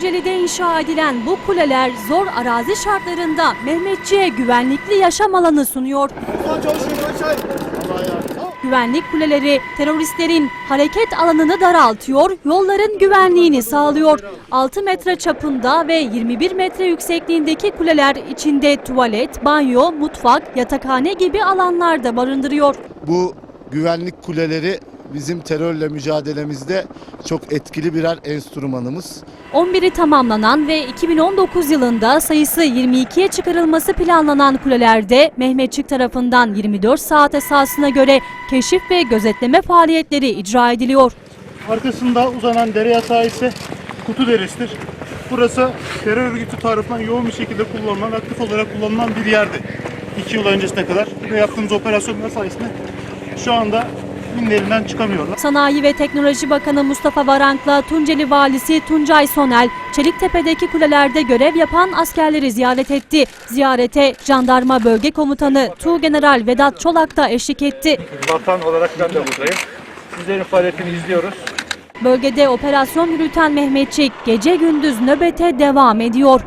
Kocaeli'de inşa edilen bu kuleler zor arazi şartlarında Mehmetçiğe güvenlikli yaşam alanı sunuyor. Güvenlik kuleleri teröristlerin hareket alanını daraltıyor, yolların güvenliğini sağlıyor. 6 metre çapında ve 21 metre yüksekliğindeki kuleler içinde tuvalet, banyo, mutfak, yatakhane gibi alanlar da barındırıyor. Bu güvenlik kuleleri bizim terörle mücadelemizde çok etkili birer enstrümanımız. 11'i tamamlanan ve 2019 yılında sayısı 22'ye çıkarılması planlanan kulelerde Mehmetçik tarafından 24 saat esasına göre keşif ve gözetleme faaliyetleri icra ediliyor. Arkasında uzanan dere yatağı ise kutu deresidir. Burası terör örgütü tarafından yoğun bir şekilde kullanılan, aktif olarak kullanılan bir yerdi. İki yıl öncesine kadar ve yaptığımız operasyonlar sayesinde şu anda ellerinden çıkamıyorlar. Sanayi ve Teknoloji Bakanı Mustafa Varank'la Tunceli Valisi Tuncay Sonel, Çeliktepe'deki kulelerde görev yapan askerleri ziyaret etti. Ziyarete Jandarma Bölge Komutanı Tuğgeneral Vedat Çolak da eşlik etti. Vatan olarak ben de buradayım. Sizlerin faaliyetini izliyoruz. Bölgede operasyon yürüten Mehmetçik gece gündüz nöbete devam ediyor.